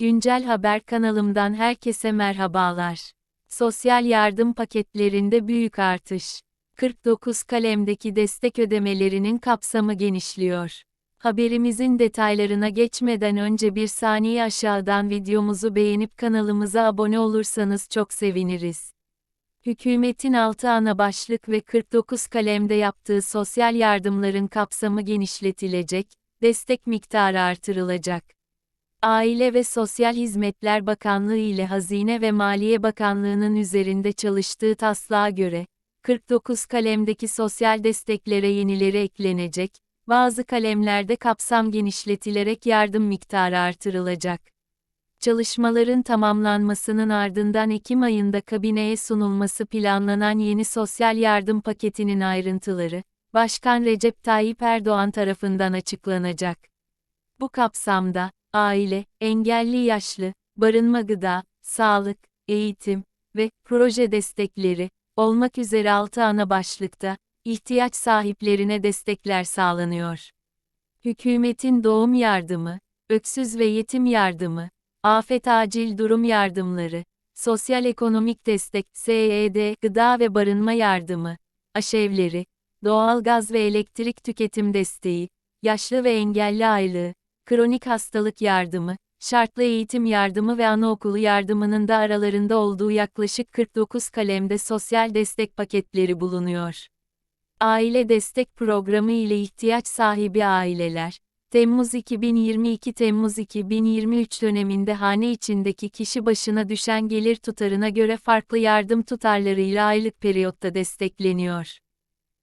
Güncel Haber kanalımdan herkese merhabalar. Sosyal yardım paketlerinde büyük artış. 49 kalemdeki destek ödemelerinin kapsamı genişliyor. Haberimizin detaylarına geçmeden önce bir saniye aşağıdan videomuzu beğenip kanalımıza abone olursanız çok seviniriz. Hükümetin 6 ana başlık ve 49 kalemde yaptığı sosyal yardımların kapsamı genişletilecek, destek miktarı artırılacak. Aile ve Sosyal Hizmetler Bakanlığı ile Hazine ve Maliye Bakanlığı'nın üzerinde çalıştığı taslağa göre, 49 kalemdeki sosyal desteklere yenileri eklenecek, bazı kalemlerde kapsam genişletilerek yardım miktarı artırılacak. Çalışmaların tamamlanmasının ardından Ekim ayında kabineye sunulması planlanan yeni sosyal yardım paketinin ayrıntıları, Başkan Recep Tayyip Erdoğan tarafından açıklanacak. Bu kapsamda, aile, engelli yaşlı, barınma gıda, sağlık, eğitim ve proje destekleri olmak üzere 6 ana başlıkta ihtiyaç sahiplerine destekler sağlanıyor. Hükümetin doğum yardımı, öksüz ve yetim yardımı, afet acil durum yardımları, sosyal ekonomik destek, SED, gıda ve barınma yardımı, aşevleri, doğalgaz ve elektrik tüketim desteği, yaşlı ve engelli aylığı, kronik hastalık yardımı, şartlı eğitim yardımı ve anaokulu yardımının da aralarında olduğu yaklaşık 49 kalemde sosyal destek paketleri bulunuyor. Aile Destek Programı ile ihtiyaç sahibi aileler, Temmuz 2022 Temmuz 2023 döneminde hane içindeki kişi başına düşen gelir tutarına göre farklı yardım tutarlarıyla aylık periyotta destekleniyor.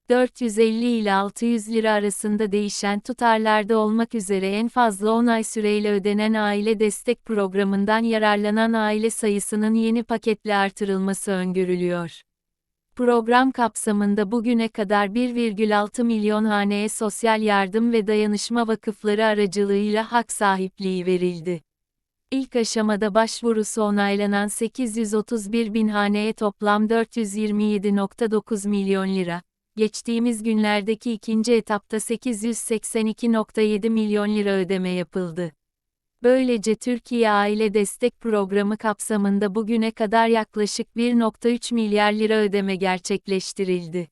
450 ile 600 lira arasında değişen tutarlarda olmak üzere en fazla 10 ay süreyle ödenen aile destek programından yararlanan aile sayısının yeni paketle artırılması öngörülüyor. Program kapsamında bugüne kadar 1,6 milyon haneye sosyal yardım ve dayanışma vakıfları aracılığıyla hak sahipliği verildi. İlk aşamada başvurusu onaylanan 831 bin haneye toplam 427.9 milyon lira, geçtiğimiz günlerdeki ikinci etapta 882.7 milyon lira ödeme yapıldı. Böylece Türkiye Aile Destek Programı kapsamında bugüne kadar yaklaşık 1.3 milyar lira ödeme gerçekleştirildi.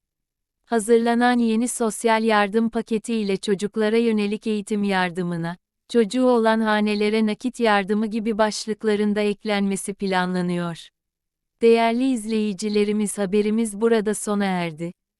Hazırlanan yeni sosyal yardım paketi ile çocuklara yönelik eğitim yardımına, çocuğu olan hanelere nakit yardımı gibi başlıklarında eklenmesi planlanıyor. Değerli izleyicilerimiz haberimiz burada sona erdi.